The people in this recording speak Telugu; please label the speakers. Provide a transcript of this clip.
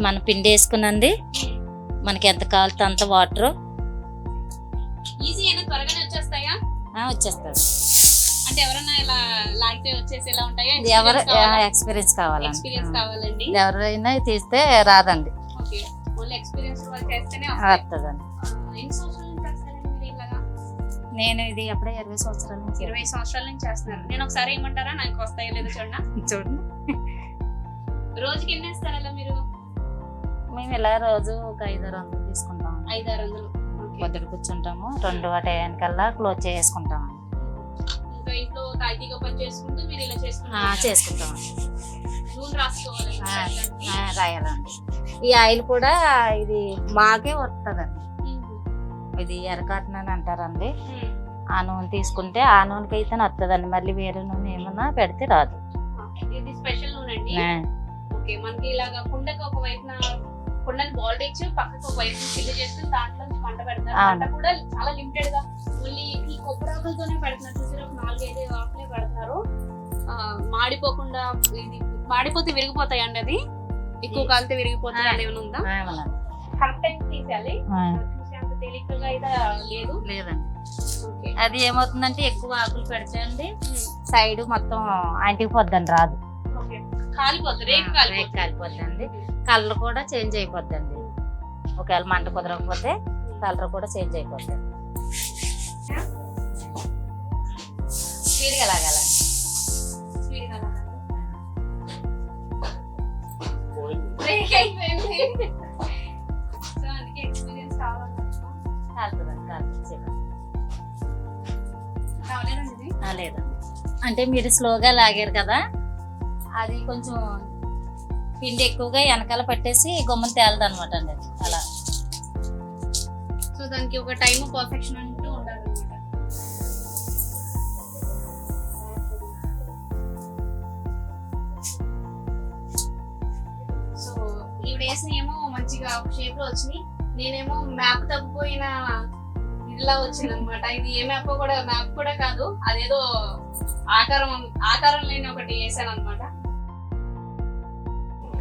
Speaker 1: మన పిండి వేసుకునండి మనకి ఎంత కావాలితే అంత వాటర్.
Speaker 2: వచ్చేస్తాయా?
Speaker 1: ఎవరు ఎక్స్పీరియన్స్ కావాలండి. ఎవరైనా తీస్తే రాదండి. వస్తుందండి నేను ఇది అప్పుడే ఇరవై సంవత్సరాల నుంచి
Speaker 2: ఇరవై సంవత్సరాల నుంచి చేస్తున్నారు. నేను ఒకసారి ఏమంటారా? నాకు వస్తాయో లేదో చూడండి.
Speaker 1: చూడండి.
Speaker 2: రోజుకి ఎన్ని వేస్తారు అలా మీరు?
Speaker 1: మేము ఇలా రోజు ఒక ఐదు ఆరు వందలు తీసుకుంటాం.
Speaker 2: ఐదు ఆరు వందలు. ఓకే.
Speaker 1: పొద్దుట కూర్చుంటాము. రెండు ఆ టైంకల్లా క్లోజ్ చేసుకుంటాం
Speaker 2: ఇంకా ఇంట్లో తాగిగా పని చేసుకుంటూ మీరు ఇలా చేసుకుంటారు?
Speaker 1: చేసుకుంటాం
Speaker 2: నూనె రాసుకోవాలి
Speaker 1: ఆ, రాయాలండి. ఈ ఆయిల్ కూడా ఇది మాకే వస్తుందండి ఇది ఎర్రకాటన్ అని అంటారండి ఆ నూనె తీసుకుంటే ఆ నూనెకి అయితే వస్తుందండి మళ్ళీ వేరే నూనె ఏమన్నా పెడితే రాదు.
Speaker 2: ఇది స్పెషల్ నూనె అండి? ఓకే. మనకి ఇలాగా కుండకి ఒక కుండని బాల్ ఇచ్చి పక్కకు వైపు ఫిల్ చేసుకుని దాంట్లో నుంచి మంట పెడతారు. మంట కూడా చాలా లిమిటెడ్గా. ఓన్లీ ఈ కొబ్బరి ఆకులతోనే పెడుతున్నారు. చూసారు? ఒక నాలుగైదు ఆకులే పెడుతున్నారు. ఆ, మాడిపోకుండా ఇది మాడిపోతే విరిగిపోతాయండి అది? ఎక్కువ కాలితే విరిగిపోతాయి అది ఏమైనా ఉందా. కరెక్ట్ టైం తీసేయాలి. తేలికగా అయితే లేదు.
Speaker 1: లేదండి. అది ఏమవుతుందంటే ఎక్కువ ఆకులు పెడితే అండి సైడ్ మొత్తం అంటికి పోద్దండి రాదు.
Speaker 2: కాలిపోతుంది
Speaker 1: రేకు
Speaker 2: కాలిపోతుంది
Speaker 1: కాలిపోద్దండి కలర్ కూడా చేంజ్ అయిపోద్దండి. ఒకవేళ మంట కుదరకపోతే కలర్ కూడా చేంజ్ అయిపోద్ది. స్పీడ్గా
Speaker 2: లాగాలి.
Speaker 1: లేదండి. అంటే మీరు స్లోగా లాగారు కదా అది కొంచెం పిండి ఎక్కువగా వెనకాల పట్టేసి గుమ్మం తేలదు అనమాట అండి అది. అలా.
Speaker 2: సో దానికి ఒక టైం పర్ఫెక్షన్ అంటూ ఉండాలి సో ఈవిడ వేసిన ఏమో మంచిగా షేప్లో వచ్చినాయి. నేనేమో మ్యాప్ తప్పిపోయిన ఇదిలా వచ్చింది అనమాట ఇది ఏ మ్యాప్ కూడా మ్యాప్ కూడా కాదు. అదేదో ఆకారం ఆకారం లేని ఒకటి వేసాను అనమాట